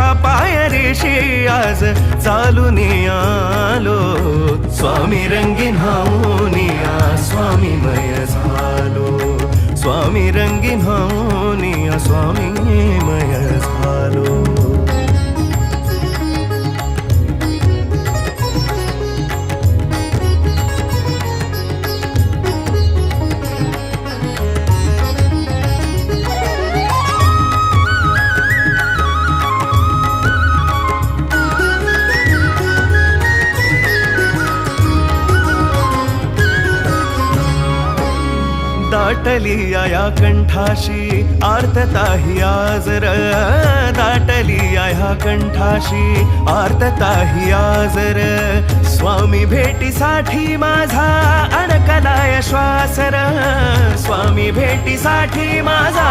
माझा पाय आज चालून आलो. स्वामी रंगीन हाऊनिया स्वामी मय झालो. स्वामी रंगीन हाऊनिया स्वामी मय दाटली आया कंठाशी आर्तता ही आजर दाटली आया कंठाशी आर्तता ही आजर स्वामी भेटीसाठी माझा अडकलाय श्वासर स्वामी भेटीसाठी माझा